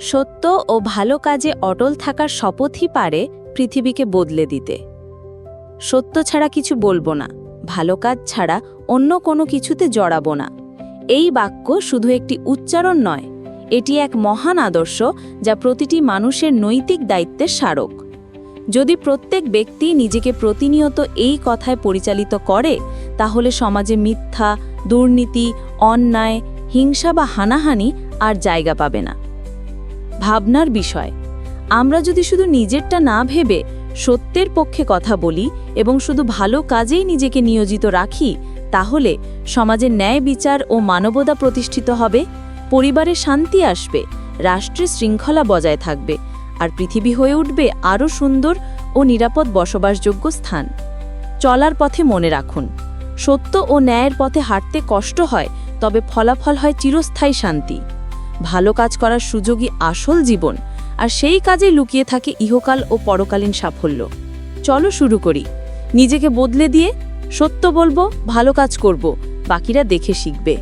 সত্য ও ভালো কাজে অটল থাকার শপথই পারে পৃথিবীকে বদলে দিতে। সত্য ছাড়া কিছু বলব না, ভালো কাজ ছাড়া অন্য কোনো কিছুতে জড়াবো না। এই বাক্য শুধু একটি উচ্চারণ নয়, এটি এক মহান আদর্শ যা প্রতিটি মানুষের নৈতিক দায়িত্বের স্মারক। যদি প্রত্যেক ব্যক্তি নিজেকে প্রতিনিয়ত এই কথায় পরিচালিত করে, তাহলে সমাজে মিথ্যা, দুর্নীতি, অন্যায়, হিংসা বা হানাহানি আর জায়গা পাবে না। ভাবনার বিষয়। আমরা যদি শুধু নিজেরটা না ভেবে সত্যের পক্ষে কথা বলি এবং শুধু ভালো কাজেই নিজেকে নিয়োজিত রাখি, তাহলে সমাজে ন্যায় বিচার ও মানবতা প্রতিষ্ঠিত হবে, পরিবারে শান্তি আসবে রাষ্ট্রে শৃঙ্খলা বজায় থাকবে, আর পৃথিবী হয়ে উঠবে আরও সুন্দর ও নিরাপদ বসবাসযোগ্য স্থান। চলার পথে মনে রাখুন, সত্য ও ন্যায়ের পথে হাঁটতে কষ্ট হয়, তবে ফলাফল হয় চিরস্থায়ী শান্তি। ভালো কাজ করার সুযোগই আসল জীবন, আর সেই কাজে লুকিয়ে থাকে ইহকাল ও পরকালীন সাফল্য। চলো শুরু করি। নিজেকে বদলে দিয়ে সত্য বলব, ভালো কাজ করব, বাকিরা দেখে শিখবে।